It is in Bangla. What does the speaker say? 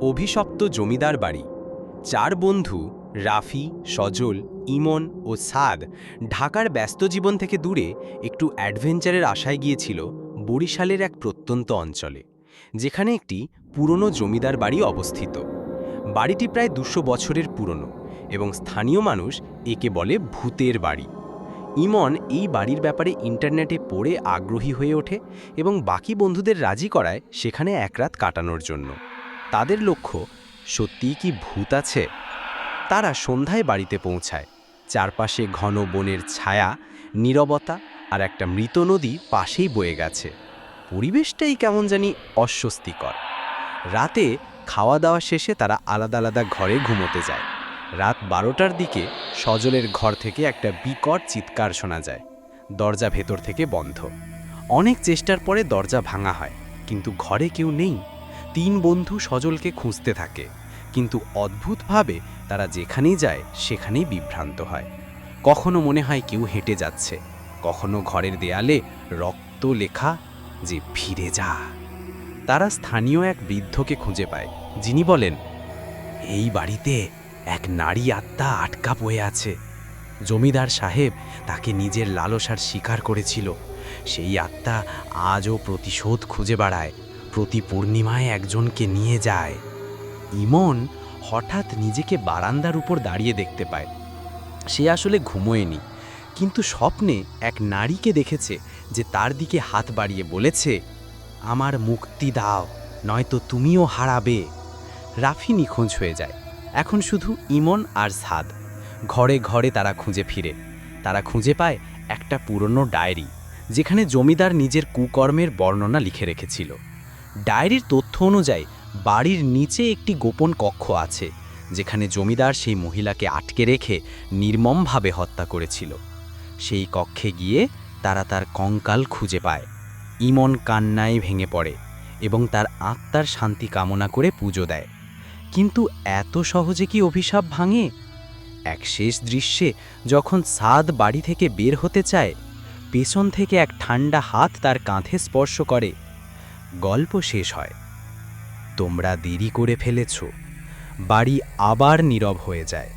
অভিশপ্ত জমিদার বাড়ি। চার বন্ধু, রাফি, সজল, ইমন ও সাদ ঢাকার ব্যস্ত জীবন থেকে দূরে একটু অ্যাডভেঞ্চারের আশায় গিয়েছিল বরিশালের এক প্রত্যন্ত অঞ্চলে, যেখানে একটি পুরনো জমিদার বাড়ি অবস্থিত। বাড়িটি প্রায় দুশো বছরের পুরনো এবং স্থানীয় মানুষ একে বলে ভূতের বাড়ি। ইমন এই বাড়ির ব্যাপারে ইন্টারনেটে পড়ে আগ্রহী হয়ে ওঠে এবং বাকি বন্ধুদের রাজি করায় সেখানে এক রাত কাটানোর জন্য। তাদের লক্ষ্য, সত্যিই কি ভূত আছে? তারা সন্ধ্যায় বাড়িতে পৌঁছায়। চারপাশে ঘন বনের ছায়া, নীরবতা আর একটা মৃত নদী পাশেই বয়ে গেছে। পরিবেশটাই কেমন জানি অস্বস্তিকর। রাতে খাওয়া দাওয়া শেষে তারা আলাদা আলাদা ঘরে ঘুমোতে যায়। রাত বারোটার দিকে সজলের ঘর থেকে একটা বিকট চিৎকার শোনা যায়। দরজা ভেতর থেকে বন্ধ। অনেক চেষ্টার পরে দরজা ভাঙা হয়, কিন্তু ঘরে কেউ নেই। তিন বন্ধু সজলকে খুঁজতে থাকে। কিন্তু অদ্ভুতভাবে তারা যেখানেই যায়, সেখানেই বিভ্রান্ত হয়। কখনো মনে হয় কেউ হেঁটে যাচ্ছে। কখনো ঘরের দেয়ালে রক্ত লেখা যে, ফিরে যা। তারা স্থানীয় এক বৃদ্ধকে খুঁজে পায়। যিনি বলেন, এই বাড়িতে এক নারী আত্মা আটকা পড়ে আছে। জমিদার সাহেব তাকে নিজের লালসার শিকার করেছিল। সেই আত্মা আজও প্রতিশোধ খুঁজে বেড়ায়। প্রতি পূর্ণিমায় একজনকে নিয়ে যায়। ইমন হঠাৎ নিজেকে বারান্দার উপর দাঁড়িয়ে দেখতে পায়। সে আসলে ঘুমোয়নি, কিন্তু স্বপ্নে এক নারীকে দেখেছে যে তার দিকে হাত বাড়িয়ে বলেছে, আমার মুক্তি দাও, নয়তো তুমিও হারাবে। রাফি নিখোঁজ হয়ে যায়। এখন শুধু ইমন আর সাদ। ঘরে ঘরে তারা খুঁজে ফিরে। তারা খুঁজে পায় একটা পুরনো ডায়েরি, যেখানে জমিদার নিজের কুকর্মের বর্ণনা লিখে রেখেছিল। ডায়েরির তথ্য অনুযায়ী, বাড়ির নিচে একটি গোপন কক্ষ আছে, যেখানে জমিদার সেই মহিলাকে আটকে রেখে নির্মমভাবে হত্যা করেছিল। সেই কক্ষে গিয়ে তারা তার কঙ্কাল খুঁজে পায়। ইমন কান্নায় ভেঙে পড়ে এবং তার আত্মার শান্তি কামনা করে পুজো দেয়। কিন্তু এত সহজে কি অভিশাপ ভাঙে? এক শেষ দৃশ্যে যখন সাদ বাড়ি থেকে বের হতে চায়, পেছন থেকে এক ঠান্ডা হাত তার কাঁধে স্পর্শ করে। গল্প শেষ হয়। তোমরা দেরি করে ফেলেছ। বাড়ি আবার নীরব হয়ে যায়।